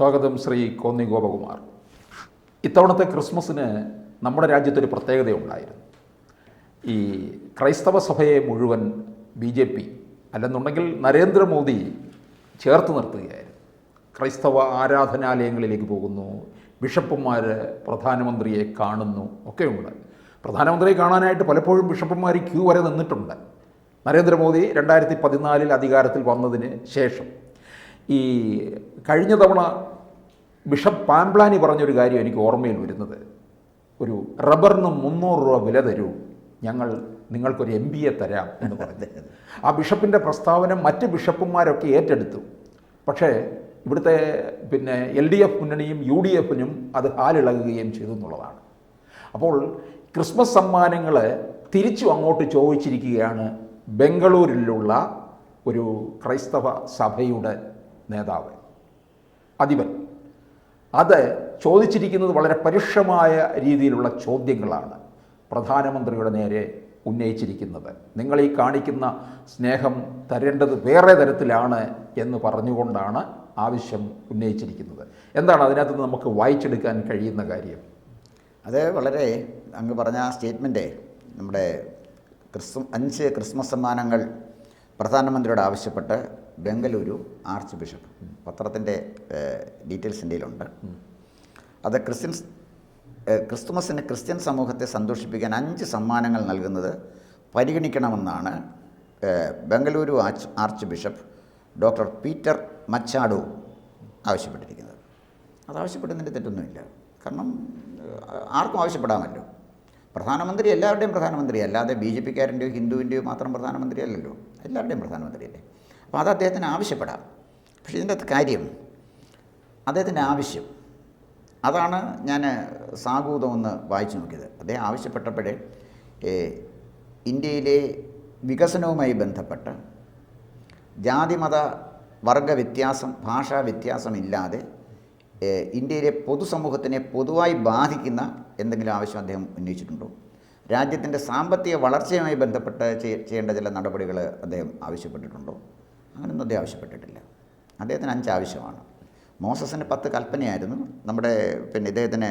സ്വാഗതം ശ്രീ കോന്നി ഗോപകുമാർ. ഇത്തവണത്തെ ക്രിസ്മസിന് നമ്മുടെ രാജ്യത്തൊരു പ്രത്യേകതയുണ്ടായിരുന്നു ഈ ക്രൈസ്തവ സഭയെ മുഴുവൻ ബി ജെ പി അല്ലെന്നുണ്ടെങ്കിൽ നരേന്ദ്രമോദി ചേർത്ത് നിർത്തുകയായിരുന്നു. ക്രൈസ്തവ ആരാധനാലയങ്ങളിലേക്ക് പോകുന്നു ബിഷപ്പുമാർ പ്രധാനമന്ത്രിയെ കാണുന്നു ഒക്കെയുണ്ട് പ്രധാനമന്ത്രിയെ കാണാനായിട്ട് പലപ്പോഴും ബിഷപ്പുമാർ ക്യൂ വരെ നിന്നിട്ടുണ്ട്. നരേന്ദ്രമോദി രണ്ടായിരത്തി പതിനാലിൽ അധികാരത്തിൽ വന്നതിന് ശേഷം ഈ കഴിഞ്ഞ തവണ ബിഷപ്പ് പാംപ്ലാനി പറഞ്ഞൊരു കാര്യം എനിക്ക് ഓർമ്മയിൽ വരുന്നത്. ഒരു റബ്ബറിന് മുന്നൂറ് രൂപ വില തരൂ. ഞങ്ങൾ നിങ്ങൾക്കൊരു എം ബി എ തരാം എന്ന് പറഞ്ഞു. ആ ബിഷപ്പിന്റെ പ്രസ്താവന മറ്റ് ബിഷപ്പുമാരൊക്കെ ഏറ്റെടുത്തു. പക്ഷേ ഇവിടുത്തെ പിന്നെ എൽ ഡി എഫ് മുന്നണിയും യു ഡി എഫിനും അത് ഹാലിളകുകയും ചെയ്തു എന്നുള്ളതാണ്. അപ്പോൾ ക്രിസ്മസ് സമ്മാനങ്ങൾ തിരിച്ചു അങ്ങോട്ട് ചോദിച്ചിരിക്കുകയാണ് ബംഗളൂരിലുള്ള ഒരു ക്രൈസ്തവ സഭയുടെ നേതാവ് അധിപൻ. അത് ചോദിച്ചിരിക്കുന്നത് വളരെ പരുഷമായ രീതിയിലുള്ള ചോദ്യങ്ങളാണ് പ്രധാനമന്ത്രിയുടെ നേരെ ഉന്നയിച്ചിരിക്കുന്നത്. നിങ്ങൾ ഈ കാണിക്കുന്ന സ്നേഹം തരേണ്ടത് വേറെ തരത്തിലാണ് എന്ന് പറഞ്ഞുകൊണ്ടാണ് ആവശ്യം ഉന്നയിച്ചിരിക്കുന്നത്. എന്താണ് അതിനകത്ത് നമുക്ക് വായിച്ചെടുക്കാൻ കഴിയുന്ന കാര്യം? അത് വളരെ അങ്ങ് പറഞ്ഞ ആ സ്റ്റേറ്റ്മെന്റ് നമ്മുടെ ക്രിസ്മ അഞ്ച് ക്രിസ്മസ് സമ്മാനങ്ങൾ പ്രധാനമന്ത്രിയോട് ആവശ്യപ്പെട്ട് ബംഗളൂരു ആർച്ച് ബിഷപ്പ്. പത്രത്തിന്റെ ഡീറ്റെയിൽസ് ഇന്ത്യയിലുണ്ട് അത് ക്രിസ്ത്യൻസ് ക്രിസ്തുമസിന് ക്രിസ്ത്യൻ സമൂഹത്തെ സന്തോഷിപ്പിക്കാൻ അഞ്ച് സമ്മാനങ്ങൾ നൽകുന്നത് പരിഗണിക്കണമെന്നാണ് Bengaluru arch archbishop doctor Peter Machado ആവശ്യപ്പെട്ടിരിക്കുന്നത്. അത് ആവശ്യപ്പെടുന്നതിന്റെ തെറ്റൊന്നുമില്ല. കാരണം ആർക്കും ആവശ്യപ്പെടാമല്ലോ. പ്രധാനമന്ത്രി എല്ലാവരുടെയും പ്രധാനമന്ത്രി അല്ലാതെ ബി ജെ പിക്കാരന്റെയോ ഹിന്ദുവിന്റെയോ മാത്രം പ്രധാനമന്ത്രിയല്ലല്ലോ. എല്ലാവരുടെയും പ്രധാനമന്ത്രിയല്ലേ. അപ്പോൾ അത് അദ്ദേഹത്തിന് ആവശ്യപ്പെടാം. പക്ഷേ ഇതിന്റെ കാര്യം അദ്ദേഹത്തിന്റെ ആവശ്യം. അതാണ് ഞാൻ സാഗൂതം ഒന്ന് വായിച്ചു നോക്കിയത്. അദ്ദേഹം ആവശ്യപ്പെട്ടപ്പോഴേ ഇന്ത്യയിലെ വികസനവുമായി ബന്ധപ്പെട്ട് ജാതിമത വർഗ വ്യത്യാസം ഭാഷാ വ്യത്യാസമില്ലാതെ ഇന്ത്യയിലെ പൊതുസമൂഹത്തിനെ പൊതുവായി ബാധിക്കുന്ന എന്തെങ്കിലും ആവശ്യം അദ്ദേഹം ഉന്നയിച്ചിട്ടുണ്ടോ? രാജ്യത്തിന്റെ സാമ്പത്തിക വളർച്ചയുമായി ബന്ധപ്പെട്ട് ചെയ്യേണ്ട ചില നടപടികൾ അദ്ദേഹം ആവശ്യപ്പെട്ടിട്ടുണ്ടോ? അങ്ങനെയൊന്നും അദ്ദേഹം ആവശ്യപ്പെട്ടിട്ടില്ല. അദ്ദേഹത്തിന് അഞ്ച് ആവശ്യമാണ്. മോസസിന് പത്ത് കൽപ്പനയായിരുന്നു. നമ്മുടെ പിന്നെ ഇദ്ദേഹത്തിന്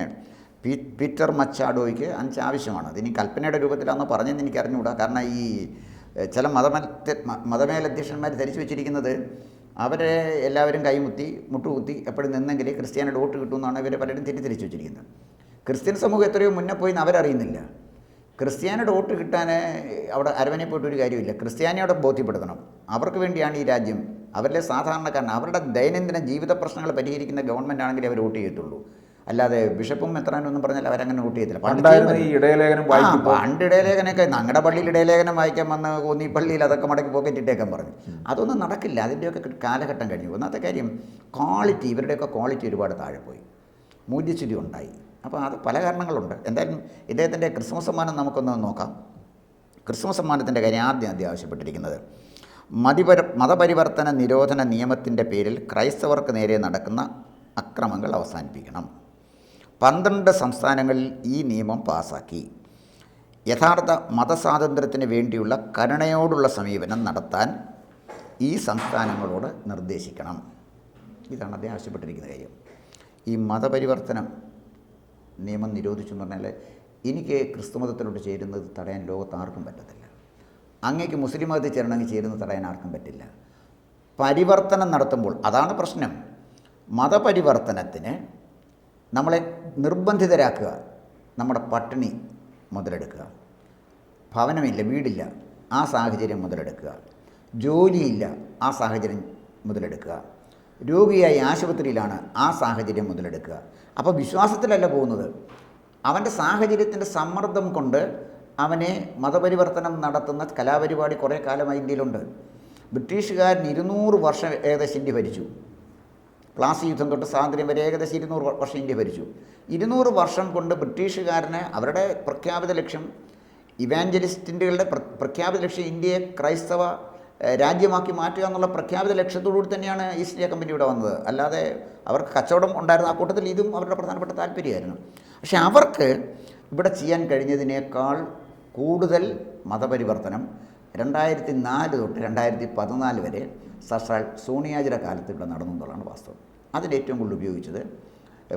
പീ പീറ്റർ മച്ചാഡോയ്ക്ക് അഞ്ച് ആവശ്യമാണ്. അതിനി കൽപ്പനയുടെ രൂപത്തിലാണെന്ന് പറഞ്ഞെന്ന് എനിക്ക് അറിഞ്ഞുകൂടാ കാരണം ഈ ചില മതമത്തെ മതമേലധ്യക്ഷന്മാർ ധരിച്ചു വെച്ചിരിക്കുന്നത് അവരെ എല്ലാവരും കൈമുത്തി മുട്ടുകുത്തി എപ്പോഴും നിന്നെങ്കിൽ ക്രിസ്ത്യാനിയുടെ വോട്ട് കിട്ടുമെന്നാണ് ഇവരെ പലരും തെറ്റിദ്ധരിച്ചു വെച്ചിരിക്കുന്നത്. ക്രിസ്ത്യൻ സമൂഹം എത്രയോ മുന്നേ പോയി എന്ന് അവരറിയുന്നില്ല. ക്രിസ്ത്യാനിയുടെ വോട്ട് കിട്ടാൻ അവിടെ അരവനെ പോയിട്ട് ഒരു കാര്യമില്ല. ക്രിസ്ത്യാനിയോടെ ബോധ്യപ്പെടുത്തണം. അവർക്ക് വേണ്ടിയാണ് ഈ രാജ്യം. അവരിലെ സാധാരണക്കാരൻ അവരുടെ ദൈനംദിന ജീവിത പ്രശ്നങ്ങൾ പരിഹരിക്കുന്ന ഗവൺമെന്റ് ആണെങ്കിൽ അവർ വോട്ട് ചെയ്യത്തുള്ളൂ. അല്ലാതെ ബിഷപ്പും എത്രാനും ഒന്നും പറഞ്ഞാൽ അവരങ്ങനെ വോട്ട് ചെയ്തില്ല പണ്ട് പണ്ട് ഇടയലേഖനൊക്കെ ഞങ്ങളുടെ പള്ളിയിൽ ഇടയലേഖനം വായിക്കാൻ വന്ന് കോന്നി പള്ളിയിൽ അതൊക്കെ മടക്കി പോക്കറ്റിട്ടേക്കാൻ പറഞ്ഞു. അതൊന്നും നടക്കില്ല. അതിന്റെയൊക്കെ കാലഘട്ടം കഴിഞ്ഞു. ഒന്നാമത്തെ കാര്യം ക്വാളിറ്റി ഇവരുടെയൊക്കെ ക്വാളിറ്റി ഒരുപാട് താഴെ പോയി. മൂല്യച്യുതി ഉണ്ടായി. അപ്പോൾ അത് പല കാരണങ്ങളുണ്ട്. എന്തായാലും ഇദ്ദേഹത്തിന്റെ ക്രിസ്മസ് സമ്മാനം നമുക്കൊന്ന് നോക്കാം. ക്രിസ്മസ് സമ്മാനത്തിന്റെ കാര്യം ആദ്യം ആദ്യം ആവശ്യപ്പെട്ടിരിക്കുന്നത് മതിപര മതപരിവർത്തന നിരോധന നിയമത്തിന്റെ പേരിൽ ക്രൈസ്തവർക്ക് നേരെ നടക്കുന്ന അക്രമങ്ങൾ അവസാനിപ്പിക്കണം. പന്ത്രണ്ട് സംസ്ഥാനങ്ങളിൽ ഈ നിയമം പാസാക്കി. യഥാർത്ഥ മതസ്വാതന്ത്ര്യത്തിന് വേണ്ടിയുള്ള കരുണയോടുള്ള സമീപനം നടത്താൻ ഈ സംസ്ഥാനങ്ങളോട് നിർദ്ദേശിക്കണം. ഇതാണ് അദ്ദേഹം ആവശ്യപ്പെട്ടിരിക്കുന്ന കാര്യം. ഈ മതപരിവർത്തനം നിയമം നിരോധിച്ചു എന്ന് പറഞ്ഞാൽ എനിക്ക് ക്രിസ്തുമതത്തിലോട്ട് ചേരുന്നത് തടയാൻ ലോകത്ത് ആർക്കും പറ്റത്തില്ല. അങ്ങേക്ക് മുസ്ലിം മതത്തിൽ ചേരണമെങ്കിൽ ചേരുന്ന തടയാൻ ആർക്കും പറ്റില്ല. പരിവർത്തനം നടത്തുമ്പോൾ അതാണ് പ്രശ്നം. മതപരിവർത്തനത്തിന് നമ്മളെ നിർബന്ധിതരാക്കുക നമ്മുടെ പട്ടിണി മുതലെടുക്കുക. ഭവനമില്ല വീടില്ല ആ സാഹചര്യം മുതലെടുക്കുക. ജോലിയില്ല ആ സാഹചര്യം മുതലെടുക്കുക. രോഗിയായി ആശുപത്രിയിലാണ് ആ സാഹചര്യം മുതലെടുക്കുക. അപ്പോൾ വിശ്വാസത്തിലല്ല പോകുന്നത്. അവന്റെ സാഹചര്യത്തിന്റെ സമ്മർദ്ദം കൊണ്ട് അവനെ മതപരിവർത്തനം നടത്തുന്ന കലാപരിപാടി കുറേ കാലമായി ഇന്ത്യയിലുണ്ട്. ബ്രിട്ടീഷുകാരൻ ഇരുന്നൂറ് വർഷം ഏകദേശം ഇന്ത്യ ഭരിച്ചു. പ്ലാസി യുദ്ധം തൊട്ട് സ്വാതന്ത്ര്യം വരെ ഏകദേശം ഇരുന്നൂറ് വർഷം ഇന്ത്യ ഭരിച്ചു. ഇരുന്നൂറ് വർഷം കൊണ്ട് ബ്രിട്ടീഷുകാരന് അവരുടെ പ്രഖ്യാപിത ലക്ഷ്യം ഇവാഞ്ചലിസ്റ്റിന്റെ പ്രഖ്യാപിത ലക്ഷ്യം ഇന്ത്യയെ ക്രൈസ്തവ രാജ്യമാക്കി മാറ്റുക എന്നുള്ള പ്രഖ്യാപിത ലക്ഷ്യത്തോടുകൂടി തന്നെയാണ് ഈസ്റ്റ് ഇന്ത്യ കമ്പനി ഇവിടെ വന്നത്. അല്ലാതെ അവർക്ക് കച്ചവടം ഉണ്ടായിരുന്ന ആ കൂട്ടത്തിൽ ഇതും അവരുടെ പ്രധാനപ്പെട്ട താല്പര്യമായിരുന്നു. പക്ഷേ അവർക്ക് ഇവിടെ ചെയ്യാൻ കഴിഞ്ഞതിനേക്കാൾ കൂടുതൽ മതപരിവർത്തനം രണ്ടായിരത്തി നാല് തൊട്ട് രണ്ടായിരത്തി പതിനാല് വരെ സസാൽ സോണിയാജിയുടെ കാലത്ത് ഇവിടെ നടന്നു എന്നുള്ളതാണ് വാസ്തവം. അതിൽ ഏറ്റവും കൂടുതൽ ഉപയോഗിച്ചത്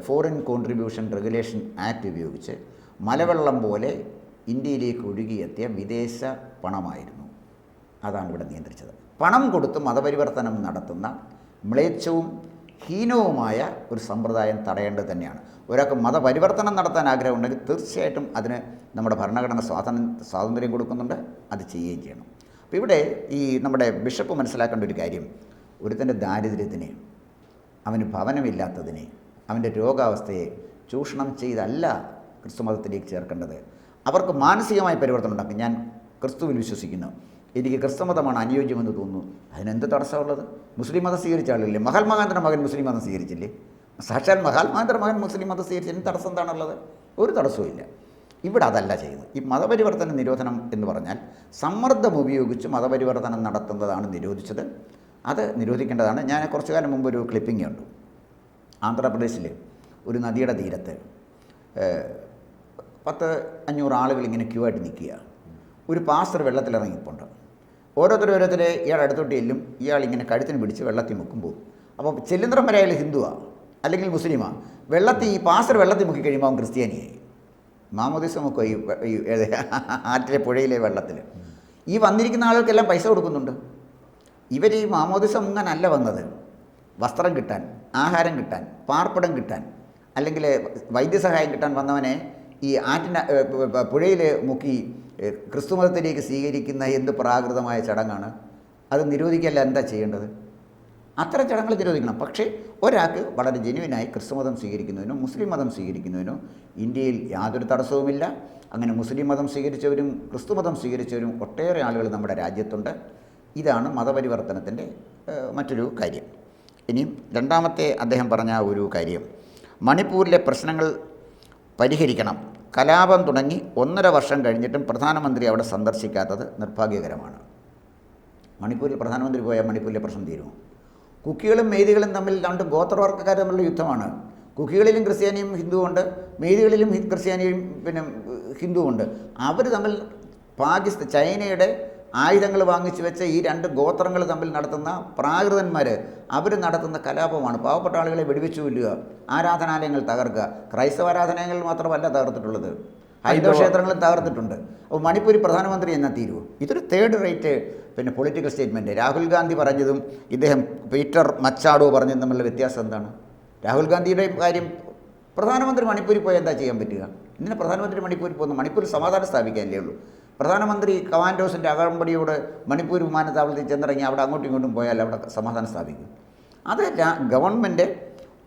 ഫോറിൻ കോൺട്രിബ്യൂഷൻ റെഗുലേഷൻ ആക്ട് ഉപയോഗിച്ച് മലവെള്ളം പോലെ ഇന്ത്യയിലേക്ക് ഒഴുകിയെത്തിയ വിദേശ പണമായിരുന്നു. അതാണ് ഇവിടെ നിയന്ത്രിച്ചത്. പണം കൊടുത്ത് മതപരിവർത്തനം നടത്തുന്ന മ്ലേച്ഛവും ഹീനവുമായ ഒരു സമ്പ്രദായം തടയേണ്ടത് തന്നെയാണ്. ഒരാൾക്ക് മതപരിവർത്തനം നടത്താൻ ആഗ്രഹമുണ്ടെങ്കിൽ തീർച്ചയായിട്ടും അതിന് നമ്മുടെ ഭരണഘടന സ്വാതന്ത്ര്യം സ്വാതന്ത്ര്യം കൊടുക്കുന്നുണ്ട്. അത് ചെയ്യുകയും ചെയ്യണം. അപ്പോൾ ഇവിടെ ഈ നമ്മുടെ ബിഷപ്പ് മനസ്സിലാക്കേണ്ട ഒരു കാര്യം. ഒരുത്തന്റെ ദാരിദ്ര്യത്തിനെ അവന് ഭവനമില്ലാത്തതിനെ അവന്റെ രോഗാവസ്ഥയെ ചൂഷണം ചെയ്തല്ല ക്രിസ്തു മതത്തിലേക്ക് ചേർക്കേണ്ടത്. അവർക്ക് മാനസികമായ പരിവർത്തനം ഉണ്ടാക്കും. ഞാൻ ക്രിസ്തുവിൽ വിശ്വസിക്കുന്നു. എനിക്ക് ക്രിസ്തുമതമാണ് അനുയോജ്യമെന്ന് തോന്നുന്നു. അതിനെന്ത് തടസ്സമുള്ളത്? മുസ്ലിം മതം സ്വീകരിച്ച ആളില്ലേ? മഹാത്മാഗാന്ധിയുടെ മകൻ മുസ്ലിം മതം സ്വീകരിച്ചില്ലേ? സാക്ഷാൽ മഹാത്മാന്തര മകൻ മുസ്ലിം മതം സ്വീകരിച്ചതിന് തടസ്സം എന്താണുള്ളത്? ഒരു തടസ്സവും ഇവിടെ അതല്ല ചെയ്യുന്നത് ഈ മതപരിവർത്തന നിരോധനം എന്ന് പറഞ്ഞാൽ സമ്മർദ്ദം ഉപയോഗിച്ച് മതപരിവർത്തനം നടത്തുന്നതാണ് നിരോധിച്ചത്. അത് നിരോധിക്കേണ്ടതാണ്. ഞാൻ കുറച്ചു കാലം മുമ്പ് ഒരു ക്ലിപ്പിംഗ് കണ്ടു. ആന്ധ്രാപ്രദേശിൽ ഒരു നദിയുടെ തീരത്ത് പത്ത് അഞ്ഞൂറ് ആളുകൾ ഇങ്ങനെ ക്യൂ ആയിട്ട് നിൽക്കുക. ഒരു പാസ്റ്റർ വെള്ളത്തിലിറങ്ങിപ്പോണ്ട് ഓരോരുത്തർ ഓരോരുത്തരെ ഇയാൾ അടുത്തോട്ട് ചെല്ലും. ഇയാൾ ഇങ്ങനെ കഴുത്തിന് പിടിച്ച് വെള്ളത്തിൽ മുക്കുമ്പോൾ. അപ്പോൾ ചെല്ലുന്നിടം വരെ അയാൾ ഹിന്ദുവാ. അല്ലെങ്കിൽ മുസ്ലിമാണ് വെള്ളത്തിൽ ഈ പാസർ വെള്ളത്തിൽ മുക്കി കഴിയുമ്പോൾ അവൻ ക്രിസ്ത്യാനിയായി. മാമോദിസ മുക്കോ ഈ ആറ്റിലെ പുഴയിലെ വെള്ളത്തിൽ ഈ വന്നിരിക്കുന്ന ആളുകൾക്കെല്ലാം പൈസ കൊടുക്കുന്നുണ്ട്. ഇവർ ഈ മാമോദിസ മുങ്ങാനല്ല വന്നത്. വസ്ത്രം കിട്ടാൻ ആഹാരം കിട്ടാൻ പാർപ്പിടം കിട്ടാൻ അല്ലെങ്കിൽ വൈദ്യസഹായം കിട്ടാൻ വന്നവനെ ഈ ആറ്റിന പുഴയിൽ മുക്കി ക്രിസ്തുമതത്തിലേക്ക് സ്വീകരിക്കുന്ന എന്ത് പ്രാകൃതമായ ചടങ്ങാണ്? അത് നിരോധിക്കല്ല എന്താ ചെയ്യേണ്ടത്? അത്തരം ചടങ്ങുകൾ നിരോധിക്കണം. പക്ഷേ ഒരാൾക്ക് വളരെ ജെന്യുവിനായി ക്രിസ്തുമതം സ്വീകരിക്കുന്നതിനോ മുസ്ലിം മതം സ്വീകരിക്കുന്നതിനോ ഇന്ത്യയിൽ യാതൊരു തടസ്സവുമില്ല. അങ്ങനെ മുസ്ലിം മതം സ്വീകരിച്ചവരും ക്രിസ്തുമതം സ്വീകരിച്ചവരും ഒട്ടേറെ ആളുകൾ നമ്മുടെ രാജ്യത്തുണ്ട്. ഇതാണ് മതപരിവർത്തനത്തിന്റെ മറ്റൊരു കാര്യം. ഇനിയും രണ്ടാമത്തെ അദ്ദേഹം പറഞ്ഞ ഒരു കാര്യം. മണിപ്പൂരിലെ പ്രശ്നങ്ങൾ പരിഹരിക്കണം. കലാപം തുടങ്ങി ഒന്നര വർഷം കഴിഞ്ഞിട്ടും പ്രധാനമന്ത്രി അവിടെ സന്ദർശിക്കാത്തത് നിർഭാഗ്യകരമാണ്. മണിപ്പൂരിൽ പ്രധാനമന്ത്രി പോയാൽ മണിപ്പൂരിലെ പ്രശ്നം തീരുമോ? കുക്കികളും മെയ്തികളും തമ്മിൽ രണ്ട് ഗോത്രവർഗക്കാർ തമ്മിലുള്ള യുദ്ധമാണ്. കുക്കികളിലും ക്രിസ്ത്യാനിയും ഹിന്ദുവുണ്ട് മെയ്തികളിലും ക്രിസ്ത്യാനിയും പിന്നെ ഹിന്ദുവുണ്ട് അവർ തമ്മിൽ പാകിസ്ഥാൻ ചൈനയുടെ ആയുധങ്ങൾ വാങ്ങിച്ചു വെച്ച ഈ രണ്ട് ഗോത്രങ്ങൾ തമ്മിൽ നടത്തുന്ന പ്രാകൃതന്മാർ അവർ നടത്തുന്ന കലാപമാണ്. പാവപ്പെട്ട ആളുകളെ വെടിവെച്ചു കൊല്ലുക ആരാധനാലയങ്ങൾ തകർക്കുക. ക്രൈസ്തവ ആരാധനാലയങ്ങൾ മാത്രമല്ല തകർത്തിട്ടുള്ളത്. ഹൈന്ദവ ക്ഷേത്രങ്ങളും തകർത്തിട്ടുണ്ട്. അപ്പോൾ മണിപ്പൂരി പ്രധാനമന്ത്രി എന്നാ തീരുവോ? ഇതൊരു തേർഡ് റേറ്റ് പിന്നെ പൊളിറ്റിക്കൽ സ്റ്റേറ്റ്മെന്റ് രാഹുൽ ഗാന്ധി പറഞ്ഞതും ഇദ്ദേഹം പീറ്റർ മച്ചാഡോ പറഞ്ഞതും തമ്മിലുള്ള വ്യത്യാസം എന്താണ്? രാഹുൽ ഗാന്ധിയുടെ കാര്യം പ്രധാനമന്ത്രി മണിപ്പൂരിൽ പോയാൽ എന്താ ചെയ്യാൻ പറ്റുക? ഇന്നലെ പ്രധാനമന്ത്രി മണിപ്പൂരിൽ പോകുന്നു മണിപ്പൂരിൽ സമാധാനം സ്ഥാപിക്കാനല്ലേ ഉള്ളൂ. പ്രധാനമന്ത്രി കമാൻഡോസിന്റെ അകമ്പടിയോട് മണിപ്പൂർ വിമാനത്താവളത്തിൽ ചെന്നിറങ്ങി അവിടെ അങ്ങോട്ടും ഇങ്ങോട്ടും പോയാൽ അവിടെ സമാധാനം സ്ഥാപിക്കും. അത് ഗവൺമെന്റ്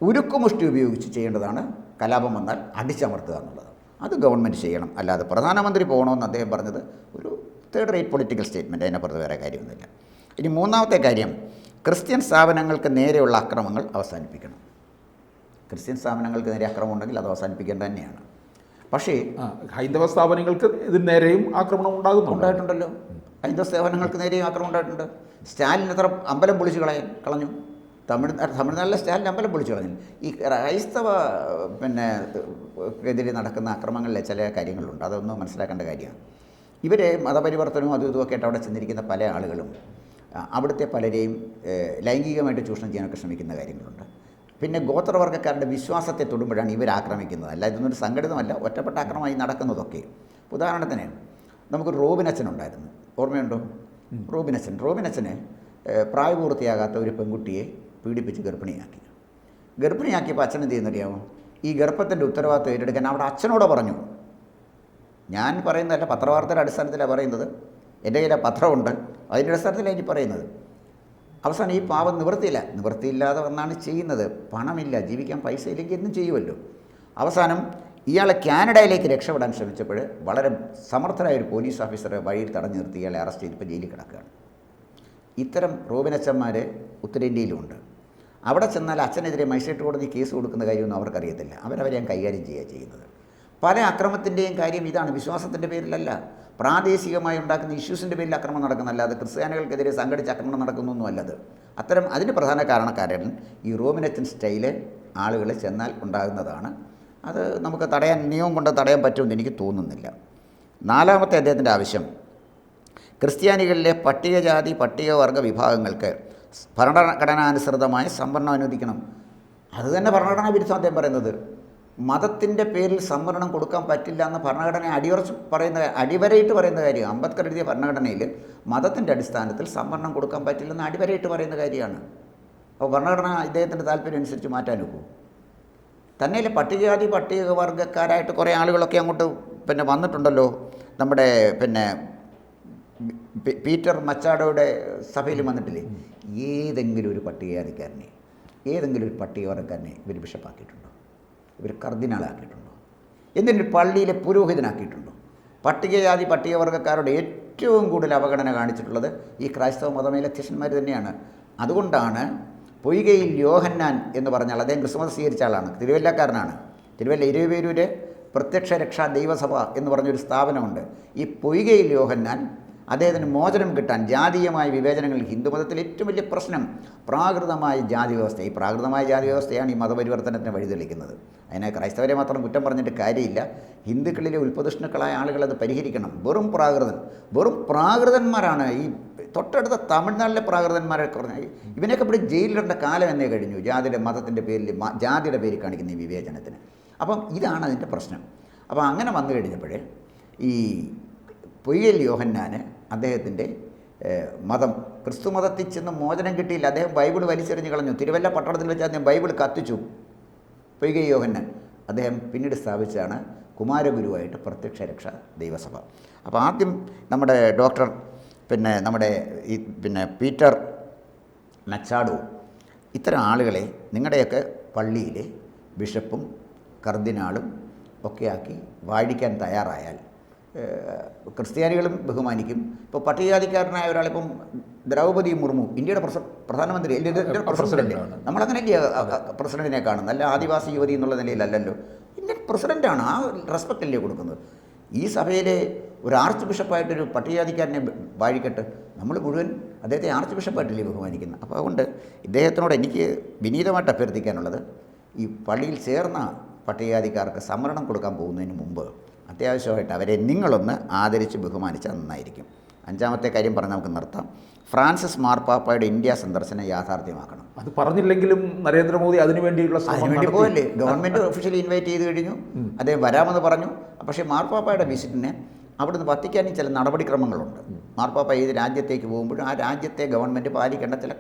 ഉരുക്കുമുഷ്ടി ഉപയോഗിച്ച് ചെയ്യേണ്ടതാണ്. കലാപം വന്നാൽ അടിച്ചമർത്തുക എന്നുള്ളത്. അത് ഗവൺമെന്റ് ചെയ്യണം. അല്ലാതെ പ്രധാനമന്ത്രി പോകണമെന്ന് അദ്ദേഹം പറഞ്ഞത് ഒരു തേർഡ് റേറ്റ് പൊളിറ്റിക്കൽ സ്റ്റേറ്റ്മെന്റ് അതിനപ്പുറത്ത് വേറെ കാര്യമൊന്നുമില്ല. ഇനി മൂന്നാമത്തെ കാര്യം ക്രിസ്ത്യൻ സ്ഥാപനങ്ങൾക്ക് നേരെയുള്ള അക്രമങ്ങൾ അവസാനിപ്പിക്കണം. ക്രിസ്ത്യൻ സ്ഥാപനങ്ങൾക്ക് നേരെ അക്രമം ഉണ്ടെങ്കിൽ അത് അവസാനിപ്പിക്കേണ്ട തന്നെയാണ്. പക്ഷേ ഹൈന്ദവ സ്ഥാപനങ്ങൾക്ക് ഇതിന് നേരെയും ആക്രമണം ഉണ്ടാകുന്നു ഉണ്ടായിട്ടുണ്ടല്ലോ. ഹൈന്ദവ സ്ഥാപനങ്ങൾക്ക് നേരെയും ആക്രമണം ഉണ്ടായിട്ടുണ്ട്. സ്റ്റാലിൻ എത്ര അമ്പലം പൊളിച്ച് കളയാൻ കളഞ്ഞു. തമിഴ് തമിഴ്നാട്ടിലെ സ്റ്റാലിൻ അമ്പലം പൊളിച്ചു കളഞ്ഞു. ഈ ക്രൈസ്തവ പിന്നെ എതിരെ നടക്കുന്ന അക്രമങ്ങളിലെ ചില കാര്യങ്ങളുണ്ട്. അതൊന്നും മനസ്സിലാക്കേണ്ട കാര്യമാണ്. ഇവർ മതപരിവർത്തനവും അതും ഇതുമൊക്കെ ആയിട്ട് അവിടെ ചെന്നിരിക്കുന്ന പല ആളുകളും അവിടുത്തെ പലരെയും ലൈംഗികമായിട്ട് ചൂഷണം ചെയ്യാനൊക്കെ ശ്രമിക്കുന്ന കാര്യങ്ങളുണ്ട്. പിന്നെ ഗോത്രവർഗക്കാരുടെ വിശ്വാസത്തെ തൊടുമ്പോഴാണ് ഇവർ ആക്രമിക്കുന്നത്. അല്ല ഇതൊന്നും ഒരു സംഘടിതമല്ല ഒറ്റപ്പെട്ട ആക്രമമായി നടക്കുന്നതൊക്കെ. ഉദാഹരണത്തിന് നമുക്ക് റോബിനച്ചൻ ഉണ്ടായിരുന്നു. ഓർമ്മയുണ്ടോ? റോബിനച്ചൻ റോബിനച്ചന് പ്രായപൂർത്തിയാകാത്ത ഒരു പെൺകുട്ടിയെ പീഡിപ്പിച്ച് ഗർഭിണിയാക്കി. ഗർഭിണിയാക്കിയപ്പോൾ അച്ഛൻ എന്ത് ചെയ്യുന്നറിയാമോ? ഈ ഗർഭത്തിന്റെ ഉത്തരവാദിത്വം ഏറ്റെടുക്കാൻ അവിടെ അച്ഛനോട് പറഞ്ഞു. ഞാൻ പറയുന്നതല്ല പത്രവാർത്തയുടെ അടിസ്ഥാനത്തിലാണ് പറയുന്നത്. എന്റെ കയ്യിലെ പത്രമുണ്ട് അതിന്റെ അടിസ്ഥാനത്തിലാണ് എനിക്ക് പറയുന്നത്. അവസാനം ഈ പാവം നിവൃത്തിയില്ല. നിവൃത്തിയില്ലാതെ വന്നാണ് ചെയ്യുന്നത്. പണമില്ല ജീവിക്കാൻ പൈസ ഇല്ലെങ്കിൽ എന്നും ചെയ്യുമല്ലോ അവസാനം ഇയാളെ കാനഡയിലേക്ക് രക്ഷപ്പെടാൻ ശ്രമിച്ചപ്പോൾ വളരെ സമർത്ഥനായ ഒരു പോലീസ് ഓഫീസറെ വഴിയിൽ തടഞ്ഞു നിർത്തി ഇയാളെ അറസ്റ്റ് ചെയ്തിപ്പോൾ ജയിലിൽ കിടക്കുകയാണ്. ഇത്തരം റോബിനച്ചന്മാർ ഉത്തരേന്ത്യയിലുമുണ്ട് അവിടെ ചെന്നാൽ അച്ഛനെതിരെ മജിസ്ട്രേറ്റ് കോടതി കേസ് കൊടുക്കുന്ന കാര്യമൊന്നും അവർക്കറിയത്തില്ല. അവരവരെ ഞാൻ കൈകാര്യം ചെയ്യുക ചെയ്യുന്നത്. പല അക്രമത്തിന്റെയും കാര്യം ഇതാണ് വിശ്വാസത്തിന്റെ പേരിലല്ല. പ്രാദേശികമായി ഉണ്ടാക്കുന്ന ഇഷ്യൂസിന്റെ പേരിൽ അക്രമം നടക്കുന്നല്ല അത് ക്രിസ്ത്യാനികൾക്കെതിരെ സംഘടിച്ച് അക്രമണം നടക്കുന്നൊന്നും അല്ലത് അത്തരം അതിന് പ്രധാന കാരണക്കാരൻ ഈ റോമിനച്ചൻ സ്റ്റൈൽ ആളുകൾ ചെന്നാൽ ഉണ്ടാകുന്നതാണ്. അത് നമുക്ക് തടയാൻ നിയമം കൊണ്ട് തടയാൻ പറ്റുമെന്ന് എനിക്ക് തോന്നുന്നില്ല. നാലാമത്തെ അദ്ദേഹത്തിന്റെ ആവശ്യം. ക്രിസ്ത്യാനികളിലെ പട്ടികജാതി പട്ടികവർഗ വിഭാഗങ്ങൾക്ക് ഭരണഘടനാനുസൃതമായ സംവരണം അനുവദിക്കണം. അത് തന്നെ ഭരണഘടനാ വിരുദ്ധം അദ്ദേഹം പറയുന്നത്. മതത്തിന്റെ പേരിൽ സംവരണം കൊടുക്കാൻ പറ്റില്ല എന്ന് ഭരണഘടന അടിയുറച്ച് പറയുന്ന അടിവരയിട്ട് പറയുന്ന കാര്യം അംബേദ്കർ എഴുതിയ ഭരണഘടനയിൽ മതത്തിന്റെ അടിസ്ഥാനത്തിൽ സംവരണം കൊടുക്കാൻ പറ്റില്ലെന്ന് അടിവരയിട്ട് പറയുന്ന കാര്യമാണ്. അപ്പോൾ ഭരണഘടന ഇദ്ദേഹത്തിന്റെ താല്പര്യം അനുസരിച്ച് മാറ്റാൻ പോകും തന്നെയല്ലേ പട്ടികജാതി പട്ടികവർഗക്കാരായിട്ട് കുറേ ആളുകളൊക്കെ അങ്ങോട്ട് പിന്നെ വന്നിട്ടുണ്ടല്ലോ. നമ്മുടെ പിന്നെ പീറ്റർ മച്ചാടോയുടെ സഭയിൽ വന്നിട്ടില്ലേ? ഏതെങ്കിലും ഒരു പട്ടികജാതിക്കാരനെ ഏതെങ്കിലും ഒരു പട്ടികവർഗക്കാരനെ ഇവർ ബിഷപ്പാക്കിയിട്ടുണ്ടോ ഇവർ കർദിനാളാക്കിയിട്ടുണ്ടോ? എന്നിട്ട് പള്ളിയിലെ പുരോഹിതനാക്കിയിട്ടുണ്ടോ? പട്ടികജാതി പട്ടികവർഗക്കാരുടെ ഏറ്റവും കൂടുതൽ അവഗണന കാണിച്ചിട്ടുള്ളത് ഈ ക്രൈസ്തവ മതമേലധ്യക്ഷന്മാർ തന്നെയാണ്. അതുകൊണ്ടാണ് പൊയ്കയിൽ യോഹന്നാൻ എന്ന് പറഞ്ഞാൽ അദ്ദേഹം ക്രിസ്മസ് സ്വീകരിച്ച ആളാണ് തിരുവല്ലക്കാരനാണ്. തിരുവല്ല ഇരുപേരൂര് പ്രത്യക്ഷ രക്ഷാ ദൈവസഭ എന്ന് പറഞ്ഞൊരു സ്ഥാപനമുണ്ട്. ഈ പൊയ്കയിൽ യോഹന്നാൻ അദ്ദേഹത്തിന് മോചനം കിട്ടാൻ ജാതീയമായ വിവേചനങ്ങൾ ഹിന്ദുമതത്തിൽ ഏറ്റവും വലിയ പ്രശ്നം പ്രാകൃതമായ ജാതി വ്യവസ്ഥ ഈ പ്രാകൃതമായ ജാതി വ്യവസ്ഥയാണ് ഈ മതപരിവർത്തനത്തിന് വഴിതെളിക്കുന്നത്. അതിനെ ക്രൈസ്തവരെ മാത്രം കുറ്റം പറഞ്ഞിട്ട് കാര്യമില്ല. ഹിന്ദുക്കളിലെ ഉൽപ്പതിഷ്ണുക്കളായ ആളുകൾ അത് പരിഹരിക്കണം. വെറും പ്രാകൃതൻ വെറും പ്രാകൃതന്മാരാണ്. ഈ തൊട്ടടുത്ത തമിഴ്നാട്ടിലെ പ്രാകൃതന്മാരൊക്കെ പറഞ്ഞാൽ ഇവനൊക്കെ ഇവിടെ ജയിലിടേണ്ട കാലം എന്നേ കഴിഞ്ഞു. ജാതിയുടെ മതത്തിന്റെ പേരിൽ ജാതിയുടെ പേര് കാണിക്കുന്ന ഈ വിവേചനത്തിന്. അപ്പം ഇതാണ് അതിന്റെ പ്രശ്നം. അപ്പോൾ അങ്ങനെ വന്നു കഴിഞ്ഞപ്പോഴേ ഈ പൊയ്യൽ യോഹന്നാന് അദ്ദേഹത്തിന്റെ മതം. ക്രിസ്തു മതത്തിൽ ചെന്ന് മോചനം കിട്ടിയില്ല. അദ്ദേഹം ബൈബിൾ വലിച്ചെറിഞ്ഞ് കളഞ്ഞു. തിരുവല്ല പട്ടണത്തിൽ വെച്ച് അദ്ദേഹം ബൈബിൾ കത്തിച്ചു. പൊയ്കെ യോഹന്നൻ. അദ്ദേഹം പിന്നീട് സ്ഥാപിച്ചതാണ് കുമാരഗുരുവായിട്ട് പ്രത്യക്ഷ രക്ഷ ദൈവസഭ. അപ്പോൾ ആദ്യം നമ്മുടെ ഡോക്ടർ പിന്നെ നമ്മുടെ ഈ പിന്നെ പീറ്റർ മച്ചാഡോ ഇത്തരം ആളുകളെ നിങ്ങളുടെയൊക്കെ പള്ളിയിലെ ബിഷപ്പും കർദിനാളും ഒക്കെയാക്കി വാഴിക്കാൻ തയ്യാറായാൽ ക്രിസ്ത്യാനികളും ബഹുമാനിക്കും. ഇപ്പോൾ പട്ടികജാതിക്കാരനായ ഒരാളിപ്പം ദ്രൗപദി മുർമു ഇന്ത്യയുടെ പ്രസ പ്രധാനമന്ത്രി ഇന്ത്യയുടെ പ്രസിഡന്റ്. നമ്മളങ്ങനെയല്ലേ പ്രസിഡന്റിനെ കാണുന്നത്. അല്ല ആദിവാസി യുവതി എന്നുള്ള നിലയിലല്ലല്ലോ. ഇന്ത്യൻ പ്രസിഡന്റാണ് ആ റെസ്പെക്റ്റ് അല്ലേ കൊടുക്കുന്നത്. ഈ സഭയിലെ ഒരു ആർച്ച് ബിഷപ്പായിട്ടൊരു പട്ടികജാതിക്കാരനെ വാഴിക്കട്ടെ നമ്മൾ മുഴുവൻ അദ്ദേഹത്തെ ആർച്ച് ബിഷപ്പായിട്ടല്ലേ ബഹുമാനിക്കുന്നത്? അപ്പോൾ അതുകൊണ്ട് ഇദ്ദേഹത്തിനോട് എനിക്ക് വിനീതമായിട്ട് അഭ്യർത്ഥിക്കാനുള്ളത് ഈ പള്ളിയിൽ ചേർന്ന പട്ടികജാതിക്കാർക്ക് സംവരണം കൊടുക്കാൻ പോകുന്നതിന് മുമ്പ് അത്യാവശ്യമായിട്ട് അവരെ നിങ്ങളൊന്ന് ആദരിച്ച് ബഹുമാനിച്ചാൽ നന്നായിരിക്കും. അഞ്ചാമത്തെ കാര്യം പറഞ്ഞ് നമുക്ക് നിർത്താം. ഫ്രാൻസിസ് മാർപ്പാപ്പയുടെ ഇന്ത്യ സന്ദർശനം യാഥാർത്ഥ്യമാക്കണം. അത് പറഞ്ഞില്ലെങ്കിലും നരേന്ദ്രമോദി അതിനു വേണ്ടിയുള്ള ശ്രമം അതിനുവേണ്ടി പോയല്ലേ ഗവൺമെന്റ് ഒഫീഷ്യലി ഇൻവൈറ്റ് ചെയ്ത് കഴിഞ്ഞു. അദ്ദേഹം വരാമെന്ന് പറഞ്ഞു. പക്ഷേ മാർപ്പാപ്പയുടെ വിസിറ്റിന് അവിടുന്ന് വത്തിക്കാനും ചില നടപടിക്രമങ്ങളുണ്ട്. മാർപ്പാപ്പ ഏത് രാജ്യത്തേക്ക് പോകുമ്പോഴും ആ രാജ്യത്തെ ഗവൺമെന്റ് പാലിക്കേണ്ട ചില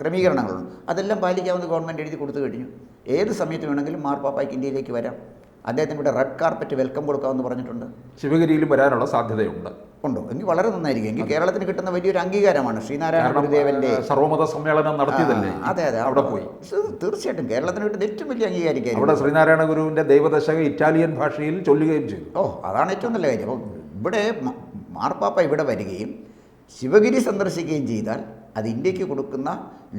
ക്രമീകരണങ്ങളുണ്ട്. അതെല്ലാം പാലിക്കാമെന്ന് ഗവൺമെന്റ് എഴുതി കൊടുത്തു കഴിഞ്ഞു. ഏത് സമയത്ത് വേണമെങ്കിലും മാർപ്പാപ്പയ്ക്ക് ഇന്ത്യയിലേക്ക് വരാം. അദ്ദേഹത്തിന് ഇവിടെ റെഡ് കാർപ്പറ്റ് വെൽക്കം കൊടുക്കാമെന്ന് പറഞ്ഞിട്ടുണ്ട്. ശിവഗിരിയിലും വരാനുള്ള സാധ്യതയുണ്ട്. ഉണ്ടോ? എങ്കിൽ വളരെ നന്നായിരിക്കും. എങ്കിൽ കേരളത്തിന് കിട്ടുന്ന വലിയൊരു അംഗീകാരമാണ് ശ്രീനാരായണ ഗുരുദേവന്റെ സർവമത സർവമത സമ്മേളനം നടത്തിയതല്ലേ? അതെ അതെ. അവിടെ പോയി. തീർച്ചയായിട്ടും കേരളത്തിന് കിട്ടുന്ന ഏറ്റവും വലിയ അംഗീകാരിക്കും അവിടെ ശ്രീനാരായണ ഗുരുവിന്റെ ദൈവദശക ഇറ്റാലിയൻ ഭാഷയിൽ ചൊല്ലുകയും ചെയ്തു. ഓ അതാണ് ഏറ്റവും നല്ല കാര്യം. അപ്പോൾ ഇവിടെ മാർപ്പാപ്പ ഇവിടെ വരികയും ശിവഗിരി സന്ദർശിക്കുകയും ചെയ്താൽ അത് ഇന്ത്യയ്ക്ക് കൊടുക്കുന്ന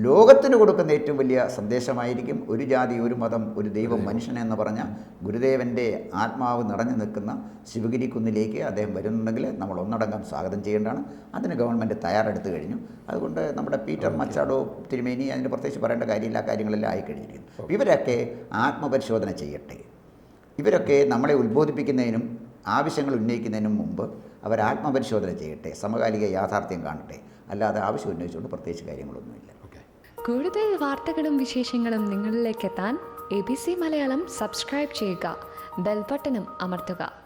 ലോകത്തിന് കൊടുക്കുന്ന ഏറ്റവും വലിയ സന്ദേശമായിരിക്കും ഒരു ജാതി ഒരു മതം ഒരു ദൈവം മനുഷ്യൻ എന്ന് പറഞ്ഞ ഗുരുദേവന്റെ ആത്മാവ് നിറഞ്ഞു നിൽക്കുന്ന ശിവഗിരി കുന്നിലേക്ക് അദ്ദേഹം വരുന്നുണ്ടെങ്കിൽ നമ്മൾ ഒന്നടങ്കം സ്വാഗതം ചെയ്യേണ്ടതാണ്. അതിന് ഗവൺമെന്റ് തയ്യാറെടുത്ത് കഴിഞ്ഞു. അതുകൊണ്ട് നമ്മുടെ പീറ്റർ മച്ചാടോ തിരുമേനി അതിന് പ്രത്യേകിച്ച് പറയേണ്ട കാര്യമില്ല കാര്യങ്ങളെല്ലാം ആയിക്കഴിഞ്ഞിരിക്കുന്നു ഇവരൊക്കെ ആത്മപരിശോധന ചെയ്യട്ടെ. ഇവരൊക്കെ നമ്മളെ ഉത്ബോധിപ്പിക്കുന്നതിനും ആവശ്യങ്ങൾ ഉന്നയിക്കുന്നതിനും മുമ്പ് അവർ ആത്മപരിശോധന ചെയ്യട്ടെ സമകാലിക യാഥാർത്ഥ്യം കാണട്ടെ. അല്ലാതെ ആവശ്യം ഉന്നയിച്ചുകൊണ്ട് പ്രത്യേകിച്ച് കാര്യങ്ങളൊന്നുമില്ല. ഓക്കെ കൂടുതൽ വാർത്തകളും വിശേഷങ്ങളും നിങ്ങളിലേക്ക് എത്താൻ A B C Malayalam subscribe ചെയ്യുക. ബെൽബട്ടനും അമർത്തുക.